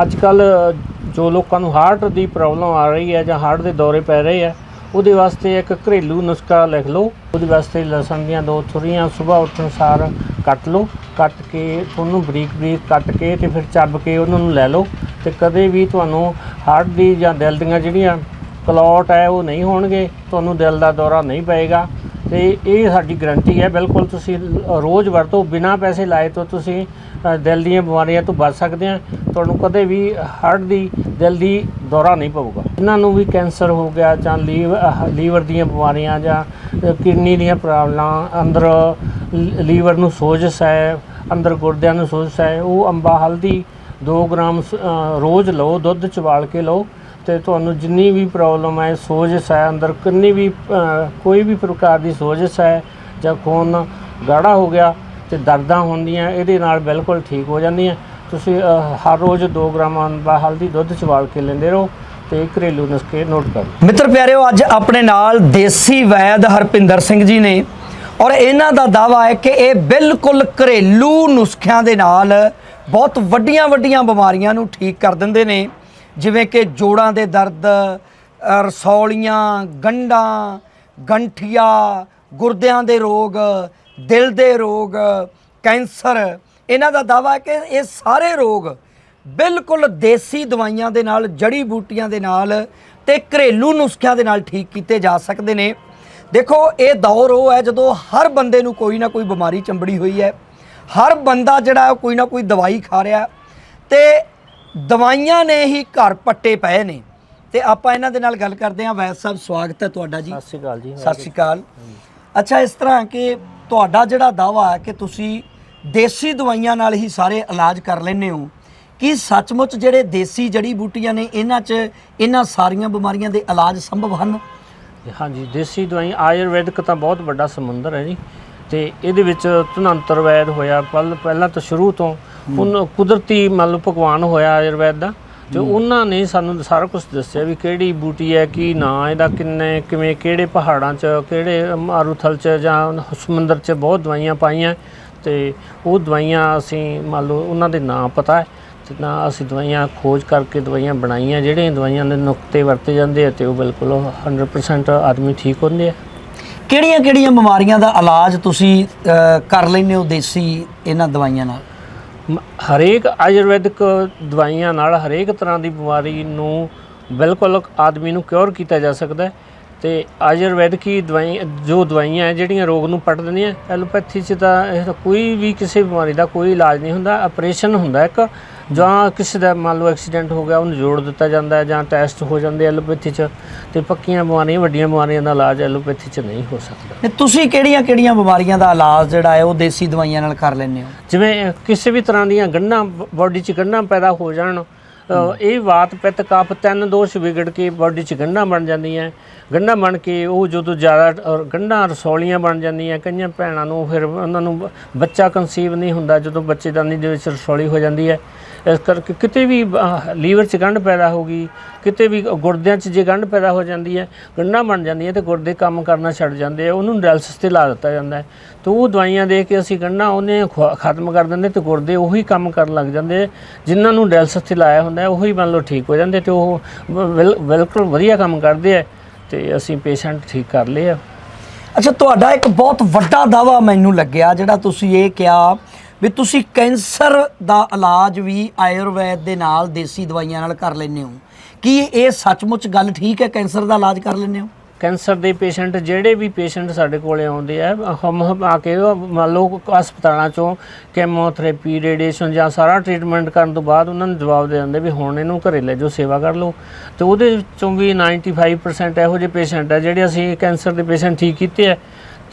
ਅੱਜ ਕੱਲ ਜੋ ਲੋਕਾਂ ਨੂੰ ਹਾਰਟ ਦੀ ਪ੍ਰੋਬਲਮ ਆ ਰਹੀ ਹੈ ਜਾਂ ਹਾਰਟ ਦੇ ਦੌਰੇ ਪੈ ਰਹੇ ਆ, ਉਹਦੇ ਵਾਸਤੇ ਇੱਕ ਘਰੇਲੂ ਨੁਸਖਾ ਲਿਖ ਲਓ। ਉਹਦੇ ਵਾਸਤੇ ਲਸਣ ਦੀਆਂ ਦੋ ਥੁਰੀਆਂ ਸਵੇਰ ਉੱਠਣ ਸਾਰ ਕੱਟ ਲਓ। ਕੱਟ ਕੇ ਉਹਨੂੰ ਬਰੀਕ ਬਰੀਕ ਕੱਟ ਕੇ ਤੇ ਫਿਰ ਚੱਬ ਕੇ ਉਹਨਾਂ ਨੂੰ ਲੈ ਲਓ ਤੇ ਕਦੇ ਵੀ ਤੁਹਾਨੂੰ ਹਾਰਟ ਦੀ ਜਾਂ ਦਿਲ ਦੀਆਂ ਜਿਹੜੀਆਂ ਕਲੌਟ ਹੈ ਉਹ ਨਹੀਂ ਹੋਣਗੇ, ਤੁਹਾਨੂੰ ਦਿਲ ਦਾ ਦੌਰਾ ਨਹੀਂ ਪਏਗਾ। ਤੇ ਇਹ ਸਾਡੀ ਗਰੰਟੀ ਹੈ, ਬਿਲਕੁਲ ਤੁਸੀਂ ਰੋਜ਼ ਵਰਤੋ, ਬਿਨਾਂ ਪੈਸੇ ਲਾਏ ਤੋਂ ਤੁਸੀਂ ਦਿਲ ਦੀਆਂ ਬਿਮਾਰੀਆਂ ਤੋਂ ਬਚ ਸਕਦੇ ਆ। ਤੁਹਾਨੂੰ ਕਦੇ ਵੀ ਹਾਰਟ ਦੀ, ਦਿਲ ਦੀ ਦੌਰਾ ਨਹੀਂ ਪਊਗਾ। ਇਹਨਾਂ ਨੂੰ ਵੀ ਕੈਂਸਰ ਹੋ ਗਿਆ ਜਾਂ ਲੀਵ ਲੀਵਰ ਦੀਆਂ ਬਿਮਾਰੀਆਂ ਜਾਂ ਕਿਡਨੀ ਦੀਆਂ ਪ੍ਰੋਬਲਮਾਂ, ਅੰਦਰ ਲ- ਲੀਵਰ ਨੂੰ ਸੋਜਸ ਹੈ ਅੰਦਰ ਗੁਰਦਿਆਂ ਨੂੰ ਸੋਜਸ ਹੈ ਉਹ ਅੰਬਾ, ਹਲਦੀ 2 ਗ੍ਰਾਮ ਰੋਜ਼ ਲਓ, ਦੁੱਧ ਚ ਉਬਾਲ ਕੇ ਲਓ। ਤੇ ਤੁਹਾਨੂੰ ਜਿੰਨੀ ਵੀ ਪ੍ਰੋਬਲਮ ਹੈ ਸੋਜਸ ਹੈ ਅੰਦਰ ਕਿੰਨੀ ਵੀ ਕੋਈ ਵੀ ਪ੍ਰਕਾਰ ਦੀ ਸੋਜਸ ਹੈ ਜਾਂ ਖੂਨ ਗਾੜਾ ਹੋ ਗਿਆ ਤੇ ਦਰਦਾਂ ਹੁੰਦੀਆਂ, ਇਹਦੇ ਨਾਲ ਬਿਲਕੁਲ ਠੀਕ ਹੋ ਜਾਂਦੀਆਂ। ਤੁਸੀਂ ਹਰ ਰੋਜ਼ 2 ਗ੍ਰਾਮ ਅੰਬਾ ਹਲਦੀ ਦੁੱਧ ਚ ਉਬਾਲ ਕੇ ਲੈਂਦੇ ਰਹੋ ਤੇ ਘਰੇਲੂ ਨੁਸਖੇ ਨੋਟ ਕਰੋ ਮਿੱਤਰ ਪਿਆਰਿਓ, ਅੱਜ ਆਪਣੇ ਨਾਲ ਦੇਸੀ ਵੈਦ ਹਰਪਿੰਦਰ ਸਿੰਘ ਜੀ ਨੇ ਔਰ ਇਹਨਾਂ ਦਾ ਦਾਵਾ ਹੈ ਕਿ ਇਹ ਬਿਲਕੁਲ ਘਰੇਲੂ ਨੁਸਖਿਆਂ ਦੇ ਨਾਲ ਬਹੁਤ ਵੱਡੀਆਂ ਵੱਡੀਆਂ ਬਿਮਾਰੀਆਂ ਨੂੰ ਠੀਕ ਕਰ ਦਿੰਦੇ ਨੇ। ਜਿਵੇਂ ਕਿ ਜੋੜਾਂ ਦੇ ਦਰਦ ਰਸੌਲੀਆਂ, ਗੰਢਾਂ, ਗੰਠੀਆ, ਗੁਰਦਿਆਂ ਦੇ ਰੋਗ, ਦਿਲ ਦੇ ਰੋਗ, ਕੈਂਸਰ, ਇਹਨਾਂ ਦਾ ਦਾਵਾ ਹੈ ਕਿ ਇਹ ਸਾਰੇ ਰੋਗ ਬਿਲਕੁਲ ਦੇਸੀ ਦਵਾਈਆਂ ਦੇ ਨਾਲ, ਜੜੀ ਬੂਟੀਆਂ ਦੇ ਨਾਲ ਤੇ ਘਰੇਲੂ ਨੁਸਖਿਆਂ ਦੇ ਨਾਲ ਠੀਕ ਕੀਤੇ ਜਾ ਸਕਦੇ ਨੇ। ਦੇਖੋ, ਇਹ ਦੌਰ ਉਹ ਹੈ ਜਦੋਂ ਹਰ ਬੰਦੇ ਨੂੰ ਕੋਈ ਨਾ ਕੋਈ ਬਿਮਾਰੀ ਚੰਬੜੀ ਹੋਈ ਹੈ। ਹਰ ਬੰਦਾ ਜਿਹੜਾ ਉਹ ਕੋਈ ਨਾ ਕੋਈ ਦਵਾਈ ਖਾ ਰਿਹਾ ਤੇ ਦਵਾਈਆਂ ਨੇ ਹੀ ਘਰ ਪੱਟੇ ਪਏ ਨੇ। ਤੇ ਆਪਾਂ ਇਹਨਾਂ ਦੇ ਨਾਲ ਗੱਲ ਕਰਦੇ ਹਾਂ। ਵੈਦ ਸਾਹਿਬ ਸਵਾਗਤ ਹੈ ਤੁਹਾਡਾ ਜੀ। ਸਤਿ ਸ਼੍ਰੀ ਅਕਾਲ ਜੀ ਸਤਿ ਸ਼੍ਰੀ ਅਕਾਲ। ਅੱਛਾ ਇਸ ਤਰ੍ਹਾਂ ਕਿ ਤੁਹਾਡਾ ਜਿਹੜਾ ਦਾਵਾ ਹੈ ਕਿ ਤੁਸੀਂ ਦੇਸੀ ਦਵਾਈਆਂ ਨਾਲ ਹੀ ਸਾਰੇ ਇਲਾਜ ਕਰ ਲੈਂਦੇ ਹੋ ਕੀ ਸੱਚਮੁੱਚ ਜਿਹੜੇ ਦੇਸੀ ਜੜੀ ਬੂਟੀਆਂ ਨੇ ਇਹਨਾਂ 'ਚ ਇਹਨਾਂ ਸਾਰੀਆਂ ਬਿਮਾਰੀਆਂ ਦੇ ਇਲਾਜ ਸੰਭਵ ਹਨ? ਹਾਂਜੀ ਦੇਸੀ ਦਵਾਈ ਆਯੁਰਵੈਦਿਕ ਤਾਂ ਬਹੁਤ ਵੱਡਾ ਸਮੁੰਦਰ ਹੈ ਜੀ। ਤੇ ਇਹਦੇ ਵਿੱਚ ਧਨੰਤਰ ਵੈਦ ਹੋਇਆ। ਪਹਿਲ- ਪਹਿਲਾਂ ਤਾਂ ਸ਼ੁਰੂ ਤੋਂ ਉਹਨ ਕੁਦਰਤੀ ਮੰਨ ਲਓ ਭਗਵਾਨ ਹੋਇਆ ਆਯੁਰਵੈਦ ਦਾ ਤੇ ਉਹਨਾਂ ਨੇ ਸਾਨੂੰ ਸਾਰਾ ਕੁਝ ਦੱਸਿਆ ਵੀ ਕਿਹੜੀ ਬੂਟੀ ਹੈ ਕੀ ਨਾਂ ਇਹਦਾ ਕਿੰਨੇ ਕਿਵੇਂ ਕਿਹੜੇ ਪਹਾੜਾਂ 'ਚ ਕਿਹੜੇ ਮਾਰੂਥਲ 'ਚ ਜਾਂ ਸਮੁੰਦਰ 'ਚ ਬਹੁਤ ਦਵਾਈਆਂ ਪਾਈਆਂ। ਤੇ ਉਹ ਦਵਾਈਆਂ ਅਸੀਂ ਮੰਨ ਲਓ ਉਹਨਾਂ ਦੇ ਨਾਂ ਪਤਾ ਹੈ ਤੇ ਨਾ ਅਸੀਂ ਦਵਾਈਆਂ ਖੋਜ ਕਰਕੇ ਦਵਾਈਆਂ ਬਣਾਈਆਂ ਜਿਹੜੀਆਂ ਦਵਾਈਆਂ ਦੇ ਨੁਕਤੇ ਵਰਤੇ ਜਾਂਦੇ ਆ ਤੇ ਉਹ ਬਿਲਕੁਲ 100% ਆਦਮੀ ਠੀਕ ਹੁੰਦੇ ਆ। ਕਿਹੜੀਆਂ ਕਿਹੜੀਆਂ ਬਿਮਾਰੀਆਂ ਦਾ ਇਲਾਜ ਤੁਸੀਂ ਕਰ ਲੈਂਦੇ ਹੋ ਦੇਸੀ ਇਹਨਾਂ ਦਵਾਈਆਂ ਨਾਲ? ਹਰੇਕ ਆਯੁਰਵੈਦਿਕ ਦਵਾਈਆਂ ਨਾਲ ਹਰੇਕ ਤਰ੍ਹਾਂ ਦੀ ਬਿਮਾਰੀ ਨੂੰ ਬਿਲਕੁਲ ਆਦਮੀ ਨੂੰ ਕਿਉਰ ਕੀਤਾ ਜਾ ਸਕਦਾ ਤੇ ਆਯੁਰਵੈਦਿਕੀ ਦਵਾਈ ਜੋ ਦਵਾਈਆਂ ਹੈ ਜਿਹੜੀਆਂ ਰੋਗ ਨੂੰ ਪੱਟ ਦਿੰਦੀਆਂ ਐਲੋਪੈਥੀ 'ਚ ਤਾਂ ਇਹ ਤਾਂ ਕੋਈ ਵੀ ਕਿਸੇ ਬਿਮਾਰੀ ਦਾ ਕੋਈ ਇਲਾਜ ਨਹੀਂ ਹੁੰਦਾ ਆਪਰੇਸ਼ਨ ਹੁੰਦਾ ਇੱਕ ਜਾਂ ਕਿਸੇ ਦਾ ਮੰਨ ਲਓ ਐਕਸੀਡੈਂਟ ਹੋ ਗਿਆ ਉਹਨੂੰ ਜੋੜ ਦਿੱਤਾ ਜਾਂਦਾ ਹੈ ਜਾਂ ਟੈਸਟ ਹੋ ਜਾਂਦੇ ਐਲੋਪੈਥੀ 'ਚ ਤੇ ਪੱਕੀਆਂ ਬਿਮਾਰੀਆਂ ਵੱਡੀਆਂ ਬਿਮਾਰੀਆਂ ਦਾ ਇਲਾਜ ਐਲੋਪੈਥੀ 'ਚ ਨਹੀਂ ਹੋ ਸਕਦਾ। ਤੇ ਤੁਸੀਂ ਕਿਹੜੀਆਂ ਕਿਹੜੀਆਂ ਬਿਮਾਰੀਆਂ ਦਾ ਇਲਾਜ ਜਿਹੜਾ ਹੈ ਉਹ ਦੇਸੀ ਦਵਾਈਆਂ ਨਾਲ ਕਰ ਲੈਂਦੇ ਹੋ? ਜਿਵੇਂ ਕਿਸੇ ਵੀ ਤਰ੍ਹਾਂ ਦੀਆਂ ਗੰਢਾਂ ਬਾਡੀ 'ਚ ਗੰਢਾਂ ਪੈਦਾ ਹੋ ਜਾਣ ਇਹ ਵਾਤ ਪਿੱਤ ਕਫ ਤਿੰਨ ਦੋਸ਼ ਵਿਗੜ ਕੇ ਬਾਡੀ 'ਚ ਗੰਢਾਂ ਬਣ ਜਾਂਦੀਆਂ ਗੰਢਾਂ ਬਣ ਕੇ ਉਹ ਜਦੋਂ ਜ਼ਿਆਦਾ ਗੰਢਾਂ, ਰਸੌਲੀਆਂ ਬਣ ਜਾਂਦੀਆਂ ਕਈਆਂ ਭੈਣਾਂ ਨੂੰ ਫਿਰ ਉਹਨਾਂ ਨੂੰ ਬੱਚਾ ਕਨਸੀਵ ਨਹੀਂ ਹੁੰਦਾ ਜਦੋਂ ਬੱਚੇਦਾਨੀ ਦੇ ਵਿੱਚ ਰਸੌਲੀ ਹੋ ਜਾਂਦੀ ਹੈ। ਇਸ ਕਰਕੇ ਕਿਤੇ ਵੀ ਲੀਵਰ 'ਚ ਗੰਢ ਪੈਦਾ ਹੋ ਗਈ, ਕਿਤੇ ਵੀ ਗੁਰਦਿਆਂ 'ਚ ਜੇ ਗੰਢ ਪੈਦਾ ਹੋ ਜਾਂਦੀ ਹੈ, ਗੰਢਾਂ ਬਣ ਜਾਂਦੀਆਂ ਤੇ ਗੁਰਦੇ ਕੰਮ ਕਰਨਾ ਛੱਡ ਜਾਂਦੇ ਆ, ਉਹਨੂੰ ਡਾਇਲਸਿਸ ਤੇ ਲਾ ਦਿੱਤਾ ਜਾਂਦਾ ਹੈ। ਤੇ ਉਹ ਦਵਾਈਆਂ ਦੇ ਕੇ ਅਸੀਂ ਗੰਢਾਂ ਉਹਨੇ ਖ- ਖਤਮ ਕਰ ਦਿੰਦੇ ਤੇ ਗੁਰਦੇ ਉਹੀ ਕੰਮ ਕਰਨ ਲੱਗ ਜਾਂਦੇ ਜਿਨ੍ਹਾਂ ਨੂੰ ਡਾਇਲਸਿਸ ਤੇ ਲਾਇਆ ਹੁੰਦਾ ਉਹੀ ਮੰਨ ਲਓ ਠੀਕ ਹੋ ਜਾਂਦੇ ਤੇ ਉਹ ਬਿਲ- ਬਿਲਕੁਲ ਵਧੀਆ ਕੰਮ ਕਰਦੇ ਆ ਤੇ ਅਸੀਂ ਪੇਸ਼ੈਂਟ ਠੀਕ ਕਰ ਲਏ ਆ। ਅੱਛਾ, ਤੁਹਾਡਾ ਇੱਕ ਬਹੁਤ ਵੱਡਾ ਦਾਵਾ ਮੈਨੂੰ ਲੱਗਿਆ, ਜਿਹੜਾ ਤੁਸੀਂ ਇਹ ਕਿਹਾ ਵੀ ਤੁਸੀਂ ਕੈਂਸਰ ਦਾ ਇਲਾਜ ਵੀ ਆਯੁਰਵੈਦ ਦੇ ਨਾਲ ਦੇਸੀ ਦਵਾਈਆਂ ਨਾਲ ਕਰ ਲੈਂਦੇ ਹੋ। ਕੀ ਇਹ ਸੱਚਮੁੱਚ ਗੱਲ ਠੀਕ ਹੈ, ਕੈਂਸਰ ਦਾ ਇਲਾਜ ਕਰ ਲੈਂਦੇ ਹੋ? ਕੈਂਸਰ ਦੇ ਪੇਸ਼ੈਂਟ ਜਿਹੜੇ ਵੀ ਪੇਸ਼ੈਂਟ ਸਾਡੇ ਕੋਲੇ ਆਉਂਦੇ ਆ, ਹਮ ਹਮ ਆ ਕੇ ਉਹ ਮੰਨ ਲਓ ਹਸਪਤਾਲਾਂ ਚੋਂ ਕੈਮੋਥੈਰੇਪੀ ਰੇਡੀਏਸ਼ਨ ਜਾਂ ਸਾਰਾ ਟ੍ਰੀਟਮੈਂਟ ਕਰਨ ਤੋਂ ਬਾਅਦ ਉਹਨਾਂ ਨੂੰ ਜਵਾਬ ਦੇ ਦਿੰਦੇ ਵੀ ਹੁਣ ਇਹਨੂੰ ਘਰੇ ਲੈ ਜਾਓ, ਸੇਵਾ ਕਰ ਲਓ। ਤੇ ਉਹਦੇ 'ਚੋਂ ਵੀ 95% ਇਹੋ ਜਿਹੇ ਪੇਸ਼ੈਂਟ ਆ ਜਿਹੜੇ ਅਸੀਂ ਕੈਂਸਰ ਦੇ ਪੇਸ਼ੈਂਟ ਠੀਕ ਕੀਤੇ ਆ।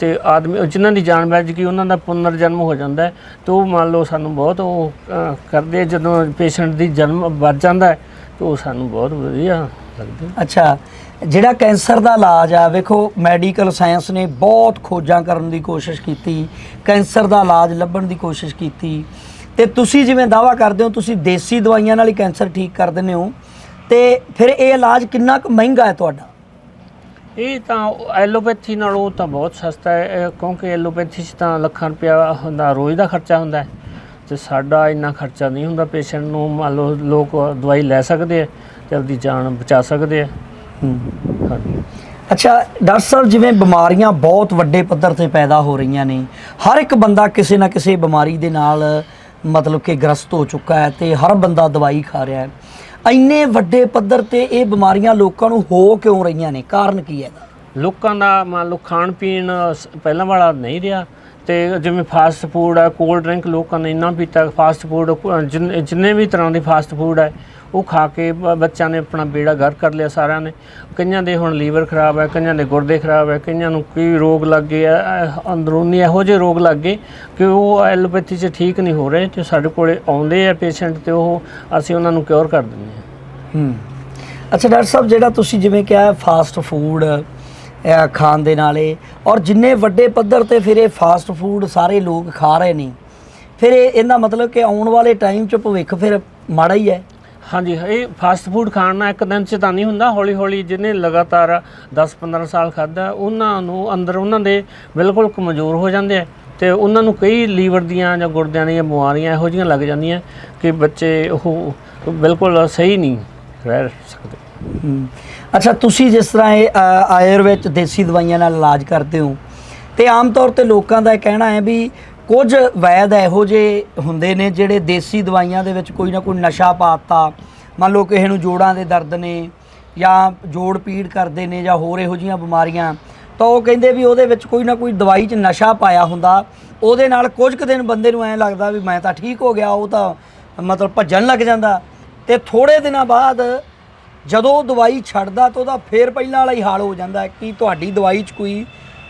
ਤੇ ਆਦਮੀ ਜਿਨ੍ਹਾਂ ਦੀ ਜਾਨ ਬਚ ਗਈ ਉਹਨਾਂ ਦਾ ਪੁਨਰ ਜਨਮ ਹੋ ਜਾਂਦਾ ਹੈ। ਤੇ ਉਹ ਮੰਨ ਲਓ ਸਾਨੂੰ ਬਹੁਤ ਉਹ ਅ, ਕਰਦੇ ਆ। ਜਦੋਂ ਪੇਸ਼ੈਂਟ ਦੀ ਜਨਮ ਬਚ ਜਾਂਦਾ ਹੈ ਤੇ ਉਹ ਸਾਨੂੰ ਬਹੁਤ ਵਧੀਆ ਲੱਗਦਾ ਅੱਛਾ ਜਿਹੜਾ ਕੈਂਸਰ ਦਾ ਇਲਾਜ ਆ ਵੇਖੋ ਮੈਡੀਕਲ ਸਾਇੰਸ ਨੇ ਬਹੁਤ ਖੋਜਾਂ ਕਰਨ ਦੀ ਕੋਸ਼ਿਸ਼ ਕੀਤੀ ਕੈਂਸਰ ਦਾ ਇਲਾਜ ਲੱਭਣ ਦੀ ਕੋਸ਼ਿਸ਼ ਕੀਤੀ। ਤੇ ਤੁਸੀਂ ਜਿਵੇਂ ਦਾਵਾ ਕਰਦੇ ਹੋ ਤੁਸੀਂ ਦੇਸੀ ਦਵਾਈਆਂ ਨਾਲ ਹੀ ਕੈਂਸਰ ਠੀਕ ਕਰ ਦਿੰਦੇ ਹੋ। ਤੇ ਫਿਰ ਇਹ ਇਲਾਜ ਕਿੰਨਾ ਕੁ ਮਹਿੰਗਾ ਹੈ ਤੁਹਾਡਾ? ਇਹ ਤਾਂ ਐਲੋਪੈਥੀ ਨਾਲੋਂ ਤਾਂ ਬਹੁਤ ਸਸਤਾ ਹੈ ਕਿਉਂਕਿ ਐਲੋਪੈਥੀ 'ਚ ਤਾਂ ਲੱਖਾਂ ਰੁਪਇਆ ਹੁੰਦਾ, ਰੋਜ਼ ਦਾ ਖਰਚਾ ਹੁੰਦਾ ਹੈ। ਤੇ ਸਾਡਾ ਇੰਨਾ ਖਰਚਾ ਨਹੀਂ ਹੁੰਦਾ, ਪੇਸ਼ੈਂਟ ਨੂੰ ਮੰਨ ਲਓ ਲੋਕ ਦਵਾਈ ਲੈ ਸਕਦੇ ਆ, ਤੇ ਆਪਦੀ ਜਾਨ ਬਚਾ ਸਕਦੇ ਆ। ਅੱਛਾ, ਡਾਕਟਰ ਸਾਹਿਬ, ਜਿਵੇਂ ਬਿਮਾਰੀਆਂ ਬਹੁਤ ਵੱਡੇ ਪੱਧਰ ਤੇ ਪੈਦਾ ਹੋ ਰਹੀਆਂ ਨੇ, ਹਰ ਇੱਕ ਬੰਦਾ ਕਿਸੇ ਨਾ ਕਿਸੇ ਬਿਮਾਰੀ ਦੇ ਨਾਲ ਮਤਲਬ ਕਿ ਗ੍ਰਸਤ ਹੋ ਚੁੱਕਾ ਹੈ ਤੇ ਹਰ ਬੰਦਾ ਦਵਾਈ ਖਾ ਰਿਹਾ ਹੈ। ਇੰਨੇ ਵੱਡੇ ਪੱਧਰ ਤੇ ਇਹ ਬਿਮਾਰੀਆਂ ਲੋਕਾਂ ਨੂੰ ਹੋ ਕਿਉਂ ਰਹੀਆਂ ਨੇ? ਕਾਰਨ ਕੀ ਹੈ ਲੋਕਾਂ ਦਾ ਮੰਨ ਲਓ ਖਾਣ ਪੀਣ ਸ- ਪਹਿਲਾਂ ਵਾਲਾ ਨਹੀਂ ਰਿਹਾ। ਤੇ ਜਿਵੇਂ ਫਾਸਟ ਫੂਡ ਆ ਕੋਲਡ ਡਰਿੰਕ ਲੋਕਾਂ ਨੇ ਇੰਨਾ ਪੀਤਾ ਫਾਸਟ ਫੂਡ ਜਿੰਨੇ ਜਿੰਨੇ ਵੀ ਤਰ੍ਹਾਂ ਦੇ ਫਾਸਟ ਫੂਡ ਹੈ ਉਹ ਖਾ ਕੇ ਬ- ਬੱਚਿਆਂ ਨੇ ਆਪਣਾ ਬੇੜਾ ਗਰ ਕਰ ਲਿਆ ਸਾਰਿਆਂ ਨੇ। ਕਈਆਂ ਦੇ ਹੁਣ ਲੀਵਰ ਖਰਾਬ ਹੈ ਕਈਆਂ ਦੇ ਗੁਰਦੇ ਖਰਾਬ ਹੈ ਕਈਆਂ ਨੂੰ ਕੀ ਰੋਗ ਲੱਗ ਗਏ ਆ, ਅੰਦਰੂਨੀ ਇਹੋ ਜਿਹੇ ਰੋਗ ਲੱਗ ਗਏ ਕਿ ਉਹ ਐਲੋਪੈਥੀ 'ਚ ਠੀਕ ਨਹੀਂ ਹੋ ਰਹੇ ਤੇ ਸਾਡੇ ਕੋਲੇ ਆਉਂਦੇ ਆ ਪੇਸ਼ੈਂਟ ਤੇ ਉਹ ਅਸੀਂ ਉਹਨਾਂ ਨੂੰ ਕਿਉਰ ਕਰ ਦਿੰਦੇ ਹਾਂ। ਹੂੰ। ਅੱਛਾ ਡਾਕਟਰ ਸਾਹਿਬ ਜਿਹੜਾ ਤੁਸੀਂ ਜਿਵੇਂ ਕਿਹਾ ਫਾਸਟ ਫੂਡ ਖਾਣ ਦੇ ਨਾਲੇ ਔਰ ਜਿੰਨੇ ਵੱਡੇ ਪੱਧਰ ਤੇ ਫਿਰ ਇਹ ਫਾਸਟ ਫੂਡ ਸਾਰੇ ਲੋਕ ਖਾ ਰਹੇ ਨੇ ਫਿਰ ਇਹ ਇਹਦਾ ਮਤਲਬ ਕਿ ਆਉਣ ਵਾਲੇ ਟਾਈਮ 'ਚ ਭਵਿੱਖ ਫਿਰ ਮਾੜਾ ਹੀ ਹੈ। ਹਾਂਜੀ ਇਹ ਫਾਸਟ ਫੂਡ ਖਾਣ ਨਾਲ ਇੱਕ ਦਿਨ ਚ ਤਾਂ ਨਹੀਂ ਹੁੰਦਾ ਹੌਲੀ ਹੌਲੀ ਜਿਹਨੇ ਲਗਾਤਾਰ 10-15 ਸਾਲ ਖਾਦਾ ਉਹਨਾਂ ਨੂੰ ਅੰਦਰ ਉਹਨਾਂ ਦੇ ਬਿਲਕੁਲ ਕਮਜ਼ੋਰ ਹੋ ਜਾਂਦੇ ਆ ਤੇ ਉਹਨਾਂ ਨੂੰ ਕਈ ਲੀਵਰ ਦੀਆਂ ਜਾਂ ਗੁਰਦਿਆਂ ਦੀਆਂ ਬਿਮਾਰੀਆਂ ਇਹੋ ਜਿਹੀਆਂ ਲੱਗ ਜਾਂਦੀਆਂ ਕਿ ਬੱਚੇ ਉਹ ਬਿਲਕੁਲ ਸਹੀ ਨਹੀਂ ਰਹਿ ਸਕਦੇ। ਹੂੰ। ਅੱਛਾ ਤੁਸੀਂ ਜਿਸ ਤਰ੍ਹਾਂ ਇਹ ਅ, ਆਯੁਰਵੇਦ ਦੇਸੀ ਦਵਾਈਆਂ ਨਾਲ ਇਲਾਜ ਕਰਦੇ ਹੋ ਤੇ ਆਮ ਤੌਰ ਤੇ ਲੋਕਾਂ ਦਾ ਇਹ ਕਹਿਣਾ ਹੈ ਵੀ ਕੁਝ ਵੈਦ ਇਹੋ ਜਿਹੇ ਹੁੰਦੇ ਨੇ ਜਿਹੜੇ ਦੇਸੀ ਦਵਾਈਆਂ ਦੇ ਵਿੱਚ ਕੋਈ ਨਾ ਕੋਈ ਨਸ਼ਾ ਪਾਤਾ ਮੰਨ ਲਓ ਕਿਸੇ ਨੂੰ ਜੋੜਾਂ ਦੇ ਦਰਦ ਨੇ ਜਾਂ ਜੋੜ ਪੀੜ ਕਰਦੇ ਨੇ ਜਾਂ ਹੋਰ ਇਹੋ ਜਿਹੀਆਂ ਬਿਮਾਰੀਆਂ ਤਾਂ ਉਹ ਕਹਿੰਦੇ ਵੀ ਉਹਦੇ ਵਿੱਚ ਕੋਈ ਨਾ ਕੋਈ ਦਵਾਈ 'ਚ ਨਸ਼ਾ ਪਾਇਆ ਹੁੰਦਾ ਉਹਦੇ ਨਾਲ ਕੁਝ ਕੁ ਦਿਨ ਬੰਦੇ ਨੂੰ ਐਂ ਲੱਗਦਾ ਵੀ ਮੈਂ ਤਾਂ ਠੀਕ ਹੋ ਗਿਆ ਉਹ ਤਾਂ ਮਤਲਬ ਭੱਜਣ ਲੱਗ ਜਾਂਦਾ ਤੇ ਥੋੜੇ ਦਿਨਾਂ ਬਾਅਦ ਜਦੋਂ ਉਹ ਦਵਾਈ ਛੱਡਦਾ ਤਾਂ ਉਹਦਾ ਫੇਰ ਪਹਿਲਾਂ ਵਾਲਾ ਹੀ ਹਾਲ ਹੋ ਜਾਂਦਾ ਕਿ ਤੁਹਾਡੀ ਦਵਾਈ 'ਚ ਕੋਈ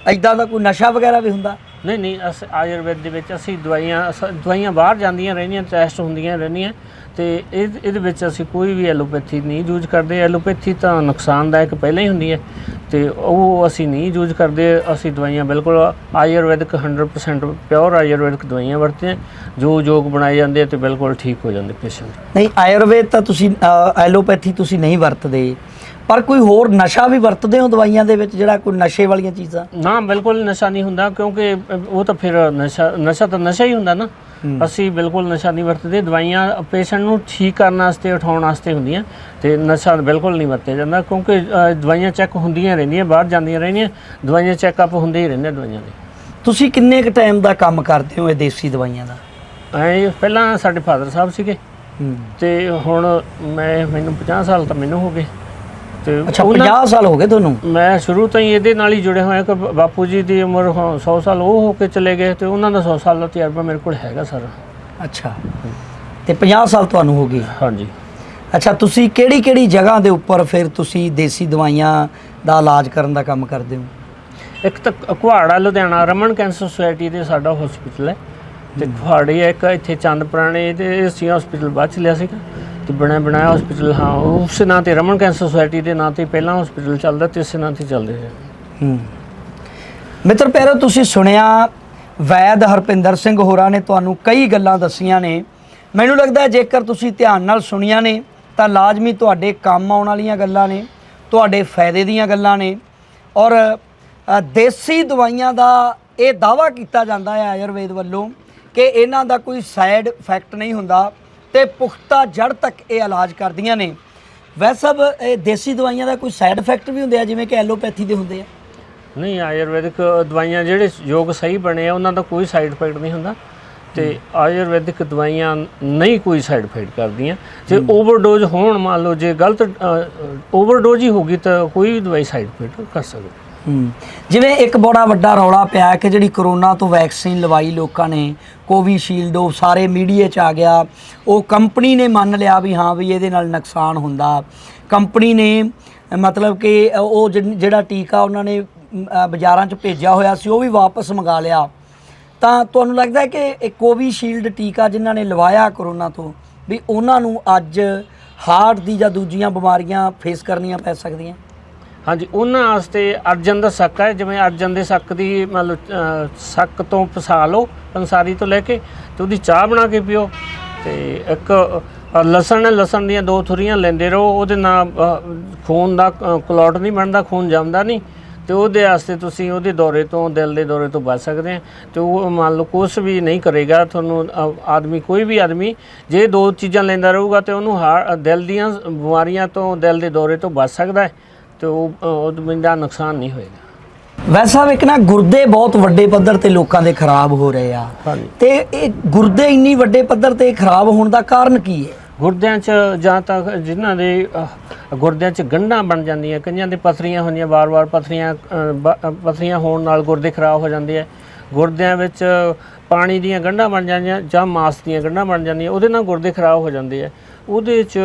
ਐਦਾਂ ਦਾ ਕੋਈ ਨਸ਼ਾ ਵਗੈਰਾ ਵੀ ਹੁੰਦਾ? ਨਹੀਂ ਨਹੀਂ, ਅਸ ਆਯੁਰਵੇਦ ਦੇ ਵਿੱਚ ਅਸੀਂ ਦਵਾਈਆਂ ਅਸ- ਦਵਾਈਆਂ ਬਾਹਰ ਜਾਂਦੀਆਂ ਰਹਿੰਦੀਆਂ, ਟੈਸਟ ਹੁੰਦੀਆਂ ਰਹਿੰਦੀਆਂ। ਤੇ ਇਹ ਇਹਦੇ ਵਿੱਚ ਅਸੀਂ ਕੋਈ ਵੀ ਐਲੋਪੈਥੀ ਨਹੀਂ ਯੂਜ਼ ਕਰਦੇ। ਐਲੋਪੈਥੀ ਤਾਂ ਨੁਕਸਾਨਦਾਇਕ ਪਹਿਲਾਂ ਹੀ ਹੁੰਦੀ ਹੈ ਤੇ ਉਹ ਅਸੀਂ ਨਹੀਂ ਯੂਜ਼ ਕਰਦੇ। ਅਸੀਂ ਦਵਾਈਆਂ ਬਿਲਕੁਲ ਆਯੁਰਵੈਦਿਕ 100% ਪਿਓਰ ਆਯੁਰਵੈਦਿਕ ਦਵਾਈਆਂ ਵਰਤਦੇ ਹਾਂ ਜੋ ਯੋਗ ਬਣਾਏ ਜਾਂਦੇ ਤੇ ਬਿਲਕੁਲ ਠੀਕ ਹੋ ਜਾਂਦੇ ਪੇਸ਼ੈਂਟ। ਨਹੀਂ ਆਯੁਰਵੇਦ ਤਾਂ ਤੁਸੀਂ ਐਲੋਪੈਥੀ ਤੁਸੀਂ ਨਹੀਂ ਵਰਤਦੇ। ਪਰ ਕੋਈ ਹੋਰ ਨਸ਼ਾ ਵੀ ਵਰਤਦੇ ਹੋ ਦਵਾਈਆਂ ਦੇ ਵਿੱਚ ਜਿਹੜਾ ਕੋਈ ਨਸ਼ੇ ਵਾਲੀਆਂ ਚੀਜ਼ਾਂ? ਨਾ ਬਿਲਕੁਲ ਨਸ਼ਾ ਨਹੀਂ ਹੁੰਦਾ ਕਿਉਂਕਿ ਉਹ ਤਾਂ ਫਿਰ ਨਸ਼ਾ ਨਸ਼ਾ ਤਾਂ ਨਸ਼ਾ ਹੀ ਹੁੰਦਾ ਨਾ। ਅਸੀਂ ਬਿਲਕੁਲ ਨਸ਼ਾ ਨਹੀਂ ਵਰਤਦੇ ਦਵਾਈਆਂ ਪੇਸ਼ੈਂਟ ਨੂੰ ਠੀਕ ਕਰਨ ਵਾਸਤੇ ਉਠਾਉਣ ਵਾਸਤੇ ਹੁੰਦੀਆਂ ਤੇ ਨਸ਼ਾ ਬਿਲਕੁਲ ਨਹੀਂ ਵਰਤਿਆ ਜਾਂਦਾ ਕਿਉਂਕਿ ਦਵਾਈਆਂ ਚੈੱਕ ਹੁੰਦੀਆਂ ਰਹਿੰਦੀਆਂ ਬਾਹਰ ਜਾਂਦੀਆਂ ਰਹਿੰਦੀਆਂ ਦਵਾਈਆਂ ਚੈੱਕਅਪ ਹੁੰਦੇ ਹੀ ਰਹਿੰਦੇ ਦਵਾਈਆਂ ਦੇ। ਤੁਸੀਂ ਕਿੰਨੇ ਕੁ ਟਾਈਮ ਦਾ ਕੰਮ ਕਰਦੇ ਹੋ ਇਹ ਦੇਸੀ ਦਵਾਈਆਂ ਦਾ? ਐ ਪਹਿਲਾਂ ਸਾਡੇ ਫਾਦਰ ਸਾਹਿਬ ਸੀਗੇ ਤੇ ਹੁਣ ਮੈਂ ਮੈਨੂੰ 50 ਸਾਲ ਤਾਂ ਮੈਨੂੰ ਹੋ ਗਏ। ਤੇ ਅੱਛਾ ਉਹਨਾਂ- 50 ਸਾਲ ਹੋ ਗਏ ਤੁਹਾਨੂੰ? ਮੈਂ ਸ਼ੁਰੂ ਤੋਂ ਹੀ ਇਹਦੇ ਨਾਲ ਹੀ ਜੁੜੇ ਹੋਇਆ ਕਿ ਬ- ਬਾਪੂ ਜੀ ਦੀ ਉਮਰ ਹੁਣ 100 ਸਾਲ ਉਹ ਹੋ ਕੇ ਚਲੇ ਗਏ ਤੇ ਉਹਨਾਂ ਦਾ 100 ਸਾਲ ਦਾ ਤਜਰਬਾ ਮੇਰੇ ਕੋਲ ਹੈਗਾ ਸਰ। ਅੱਛਾ। ਤੇ 50 ਸਾਲ ਤੁਹਾਨੂੰ ਹੋ ਗਏ। ਹਾਂਜੀ। ਅੱਛਾ ਤੁਸੀਂ ਕਿਹੜੀ ਕਿਹੜੀ ਜਗ੍ਹਾ ਦੇ ਉੱਪਰ ਫਿਰ ਤੁਸੀਂ ਦੇਸੀ ਦਵਾਈਆਂ ਦਾ ਇਲਾਜ ਕਰਨ ਦਾ ਕੰਮ ਕਰਦੇ ਹੋ? ਇੱਕ ਤਾਂ ਕੁਹਾੜਾ ਲੁਧਿਆਣਾ ਰਮਨ ਕੈਂਸਰ ਸੁਸਾਇਟੀ ਦੇ ਸਾਡਾ ਹਸਪੀਟਲ ਹੈ। ਤੇ ਕੁਹਾੜੀ ਇੱਕ ਇੱਥੇ ਚੰਦ ਪੁਰਾਣੇ ਤੇ ਸੀ ਹਸਪੀਟਲ ਬਾਅਦ ਚ ਲਿਆ ਸੀਗਾ। ਤੇ ਬਣਿਆ ਬਣਾਇਆ ਹਸਪੀਟਲ ਹਾਂ, ਉਸ ਨਾਂ ਤੇ ਰਮਨ ਕੈਂਸਰ ਸੁਸਾਇਟੀ ਦੇ ਨਾਂ ਤੇ ਪਹਿਲਾਂ ਹਸਪੀਟਲ ਚੱਲਦਾ ਤੇ ਇਸੇ ਨਾਂ ਤੇ ਚੱਲਦੇ ਹੈ ਹੂੰ। ਮਿੱਤਰ ਪਿਆਰੋ, ਤੁਸੀਂ ਸੁਣਿਆ ਵੈਦ ਹਰਪਿੰਦਰ ਸਿੰਘ ਹੋਰਾਂ ਨੇ ਤੁਹਾਨੂੰ ਕਈ ਗੱਲਾਂ ਦੱਸੀਆਂ ਨੇ। ਮੈਨੂੰ ਲੱਗਦਾ ਜੇਕਰ ਤੁਸੀਂ ਧਿਆਨ ਨਾਲ ਸੁਣੀਆਂ ਨੇ, ਤਾਂ ਲਾਜ਼ਮੀ ਤੁਹਾਡੇ ਕੰਮ ਆਉਣ ਵਾਲੀਆਂ ਗੱਲਾਂ ਨੇ, ਤੁਹਾਡੇ ਫਾਇਦੇ ਦੀਆਂ ਗੱਲਾਂ ਨੇ। ਔਰ ਦੇਸੀ ਦਵਾਈਆਂ ਦਾ ਇਹ ਦਾਵਾ ਕੀਤਾ ਜਾਂਦਾ ਹੈ ਆਯੁਰਵੇਦ ਵੱਲੋਂ ਕਿ ਇਹਨਾਂ ਦਾ ਕੋਈ ਸਾਈਡ ਇਫੈਕਟ ਨਹੀਂ ਹੁੰਦਾ। ਤੇ ਪੁਖਤਾ ਜੜ ਤੱਕ ਇਹ ਇਲਾਜ ਕਰਦੀਆਂ ਨੇ। ਵੈਸੇ ਇਹ ਦੇਸੀ ਦਵਾਈਆਂ ਦਾ ਕੋਈ ਸਾਈਡ ਇਫੈਕਟ ਵੀ ਹੁੰਦੇ ਆ ਜਿਵੇਂ ਕਿ ਐਲੋਪੈਥੀ ਦੇ ਹੁੰਦੇ ਆ? ਨਹੀਂ ਆਯੁਰਵੈਦਿਕ ਦਵਾਈਆਂ ਜਿਹੜੇ ਯੋਗ ਸਹੀ ਬਣੇ ਆ ਉਹਨਾਂ ਦਾ ਕੋਈ ਸਾਈਡ ਇਫੈਕਟ ਨਹੀਂ ਹੁੰਦਾ। ਤੇ ਆਯੁਰਵੈਦਿਕ ਦਵਾਈਆਂ ਨਹੀਂ ਕੋਈ ਸਾਈਡ ਇਫੈਕਟ ਕਰਦੀਆਂ। ਜੇ ਓਵਰਡੋਜ਼ ਹੋਣ ਮੰਨ ਲਓ ਜੇ ਗਲਤ ਓਵਰਡੋਜ਼ ਹੀ ਹੋਗੀ ਤਾਂ ਕੋਈ ਵੀ ਦਵਾਈ ਸਾਈਡ ਇਫੈਕਟ ਕਰ ਸਕਦੀ। ਹੂੰ ਜਿਵੇਂ ਇੱਕ ਬੜਾ ਵੱਡਾ ਰੌਲਾ ਪਿਆ ਕਿ ਜਿਹੜੀ ਕਰੋਨਾ ਤੋਂ ਵੈਕਸੀਨ ਲਵਾਈ ਲੋਕਾਂ ਨੇ, ਕੋਵੀਸ਼ੀਲਡ, ਉਹ ਸਾਰੇ ਮੀਡੀਆ 'ਚ ਆ ਗਿਆ। ਉਹ ਕੰਪਨੀ ਨੇ ਮੰਨ ਲਿਆ ਵੀ ਹਾਂ ਵੀ ਇਹਦੇ ਨਾਲ ਨੁਕਸਾਨ ਹੁੰਦਾ। ਕੰਪਨੀ ਨੇ, ਮਤਲਬ ਕਿ ਉਹ ਜਿਹੜਾ ਟੀਕਾ ਉਹਨਾਂ ਨੇ ਬਾਜ਼ਾਰਾਂ 'ਚ ਭੇਜਿਆ ਹੋਇਆ ਸੀ, ਉਹ ਵੀ ਵਾਪਸ ਮੰਗਾ ਲਿਆ। ਤਾਂ ਤੁਹਾਨੂੰ ਲੱਗਦਾ ਕਿ ਇਹ ਕੋਵਿਸ਼ੀਲਡ ਟੀਕਾ ਜਿਨ੍ਹਾਂ ਨੇ ਲਵਾਇਆ ਕਰੋਨਾ ਤੋਂ, ਵੀ ਉਹਨਾਂ ਨੂੰ ਅੱਜ ਹਾਰਟ ਦੀ ਜਾਂ ਦੂਜੀਆਂ ਬਿਮਾਰੀਆਂ ਫੇਸ ਕਰਨੀਆਂ ਪੈ ਸਕਦੀਆਂ? ਹਾਂਜੀ, ਉਹਨਾਂ ਵਾਸਤੇ ਅਰਜਨ ਦਾ ਸੱਕ ਹੈ, ਜਿਵੇਂ ਅਰਜਨ ਦੇ ਸੱਕ ਦੀ ਮੰਨ ਲਓ ਸੱਕ ਤੋਂ ਪਸਾ ਲਓ ਪੰਸਾਰੀ ਤੋਂ ਲੈ ਕੇ ਤੇ ਉਹਦੀ ਚਾਹ ਬਣਾ ਕੇ ਪੀਓ ਤੇ ਇੱਕ ਲਸਣ ਹੈ, ਲਸਣ ਦੀਆਂ ਦੋ ਥੁਰੀਆਂ ਲੈਂਦੇ ਰਹੋ, ਉਹਦੇ ਨਾਲ ਖੂਨ ਦਾ ਕਲੌਟ ਨਹੀਂ ਬਣਦਾ, ਖੂਨ ਜੰਮਦਾ ਨਹੀਂ ਤੇ ਉਹਦੇ ਵਾਸਤੇ ਤੁਸੀਂ ਉਹਦੇ ਦੌਰੇ ਤੋਂ, ਦਿਲ ਦੇ ਦੌਰੇ ਤੋਂ ਬਚ ਸਕਦੇ ਆ ਤੇ ਉਹ ਮੰਨ ਲਓ ਕੁਛ ਵੀ ਨਹੀਂ ਕਰੇਗਾ, ਤੁਹਾਨੂੰ ਆਦਮੀ, ਕੋਈ ਵੀ ਆਦਮੀ ਜੇ ਦੋ ਚੀਜ਼ਾਂ ਲੈਂਦਾ ਰਹੂਗਾ ਤੇ ਉਹਨੂੰ ਹਾਰ- ਦਿਲ ਦੀਆਂ ਬਿਮਾਰੀਆਂ ਤੋਂ, ਦਿਲ ਦੇ ਦੌਰੇ ਤੋਂ ਬਚ ਸਕਦਾ ਹੈ। ਤੇ ਉਹ ਉਹ ਦਾ ਨੁਕਸਾਨ ਨਹੀਂ ਹੋਏਗਾ। ਵੈਸੇ ਇੱਕ ਨਾ ਗੁਰਦੇ ਬਹੁਤ ਵੱਡੇ ਪੱਧਰ ਤੇ ਲੋਕਾਂ ਦੇ ਖਰਾਬ ਹੋ ਰਹੇ ਆ। ਹਾਂਜੀ। ਤੇ ਇਹ ਗੁਰਦੇ ਇੰਨੀ ਵੱਡੇ ਪੱਧਰ ਤੇ ਖਰਾਬ ਹੋਣ ਦਾ ਕਾਰਨ ਕੀ ਹੈ? ਗੁਰਦਿਆਂ 'ਚ ਜਾਂ ਤਾਂ ਜਿਨ੍ਹਾਂ ਦੇ ਅਹ, ਗੁਰਦਿਆਂ 'ਚ ਗੰਢਾਂ ਬਣ ਜਾਂਦੀਆਂ ਕਈਆਂ ਦੇ ਪਥਰੀਆਂ ਹੁੰਦੀਆਂ ਵਾਰ-ਵਾਰ ਪਥਰੀਆਂ ਅਹ, ਬ- ਅਹ, ਪਥਰੀਆਂ ਹੋਣ ਨਾਲ ਗੁਰਦੇ ਖਰਾਬ ਹੋ ਜਾਂਦੇ ਆ। ਗੁਰਦਿਆਂ ਵਿੱਚ ਪਾਣੀ ਦੀਆਂ ਗੰਢਾਂ ਬਣ ਜਾਂਦੀਆਂ ਜਾਂ ਮਾਸ ਦੀਆਂ ਗੰਢਾਂ ਬਣ ਜਾਂਦੀਆਂ, ਉਹਦੇ ਨਾਲ ਗੁਰਦੇ ਖਰਾਬ ਹੋ ਜਾਂਦੇ ਆ। ਉਹਦੇ 'ਚ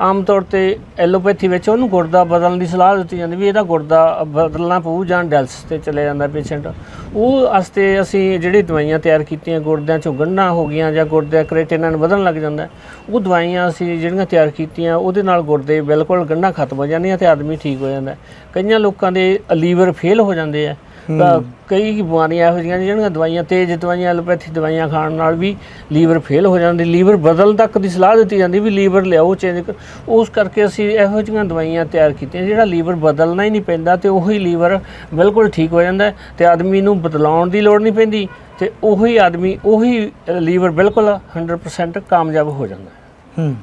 ਆਮ ਤੌਰ ਤੇ ਐਲੋਪੈਥੀ ਵਿੱਚ ਉਹਨੂੰ ਗੁਰਦਾ ਬਦਲਣ ਦੀ ਸਲਾਹ ਦਿੱਤੀ ਜਾਂਦੀ ਵੀ ਇਹਦਾ ਗੁਰਦਾ ਬਦਲਣਾ ਪਊ ਜਾਂ ਡੈਲਸ ਤੇ ਚਲੇ ਜਾਂਦਾ ਪੇਸ਼ੈਂਟ। ਉਹ ਵਾਸਤੇ ਅਸੀਂ ਜਿਹੜੀ ਦਵਾਈਆਂ ਤਿਆਰ ਕੀਤੀਆਂ ਗੁਰਦਿਆਂ 'ਚੋਂ ਗੰਢਾਂ ਹੋ ਗਈਆਂ ਜਾਂ ਗੁਰਦੇ ਕ੍ਰੇਟਿਨਨ ਵਧਣ ਲੱਗ ਜਾਂਦਾ, ਉਹ ਦਵਾਈਆਂ ਅਸੀਂ ਜਿਹੜੀਆਂ ਤਿਆਰ ਕੀਤੀਆਂ, ਉਹਦੇ ਨਾਲ ਗੁਰਦੇ ਬਿਲਕੁਲ ਗੰਢਾਂ ਖਤਮ ਹੋ ਜਾਂਦੀਆਂ ਤੇ ਆਦਮੀ ਠੀਕ ਹੋ ਜਾਂਦਾ। ਕਈਆਂ ਲੋਕਾਂ ਦੇ ਲੀਵਰ ਫੇਲ ਹੋ ਜਾਂਦੇ ਆ। ਤਾਂ ਕਈ ਬਿਮਾਰੀਆਂ ਇਹੋ ਜਿਹੀਆਂ ਨੇ ਜਿਹੜੀਆਂ ਦਵਾਈਆਂ, ਤੇਜ਼ ਦਵਾਈਆਂ, ਐਲੋਪੈਥੀ ਦਵਾਈਆਂ ਖਾਣ ਨਾਲ ਵੀ ਲੀਵਰ ਫੇਲ ਹੋ ਜਾਂਦੀ, ਲੀਵਰ ਬਦਲ ਤੱਕ ਦੀ ਸਲਾਹ ਦਿੱਤੀ ਜਾਂਦੀ ਵੀ ਲੀਵਰ ਲਿਆਓ ਚੇਂਜ ਉਸ ਕਰਕੇ ਅਸੀਂ ਇਹੋ ਜਿਹੀਆਂ ਦਵਾਈਆਂ ਤਿਆਰ ਕੀਤੀਆਂ, ਜਿਹੜਾ ਲੀਵਰ ਬਦਲਣਾ ਹੀ ਨਹੀਂ ਪੈਂਦਾ ਤੇ ਉਹੀ ਲੀਵਰ ਬਿਲਕੁਲ ਠੀਕ ਹੋ ਜਾਂਦਾ ਹੈ ਤੇ ਆਦਮੀ ਨੂੰ ਬਦਲਾਉਣ ਦੀ ਲੋੜ ਨਹੀਂ ਪੈਂਦੀ ਤੇ ਉਹੀ ਆਦਮੀ, ਉਹੀ ਲੀਵਰ ਬਿਲਕੁਲ 100% ਕਾਮਯਾਬ ਹੋ ਜਾਂਦਾ। ਹੂੰ।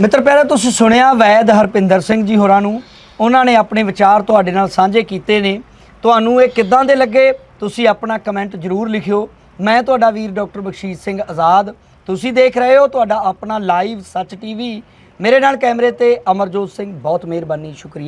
ਮਿੱਤਰ ਪਿਆਰੇ ਤੁਸੀਂ ਸੁਣਿਆ ਵੈਦ ਹਰਪਿੰਦਰ ਸਿੰਘ ਜੀ ਹੋਰਾਂ ਨੂੰ, ਉਹਨਾਂ ਨੇ ਆਪਣੇ ਵਿਚਾਰ ਤੁਹਾਡੇ ਨਾਲ ਸਾਂਝੇ ਕੀਤੇ ਨੇ। ਤੁਹਾਨੂੰ ਇਹ ਕਿੱਦਾਂ ਦੇ ਲੱਗੇ? ਤੁਸੀਂ ਆਪਣਾ ਕਮੈਂਟ ਜ਼ਰੂਰ ਲਿਖਿਓ। ਮੈਂ ਤੁਹਾਡਾ ਵੀਰ ਡਾਕਟਰ ਬਖਸ਼ੀਸ਼ ਸਿੰਘ ਆਜ਼ਾਦ। ਤੁਸੀਂ ਦੇਖ ਰਹੇ ਹੋ ਤੁਹਾਡਾ ਆਪਣਾ ਲਾਈਵ ਸੱਚ ਟੀਵੀ ਮੇਰੇ ਨਾਲ ਕੈਮਰੇ ਤੇ ਅਮਰਜੋਤ ਸਿੰਘ, ਬਹੁਤ ਮਿਹਰਬਾਨੀ, ਸ਼ੁਕਰੀਆ।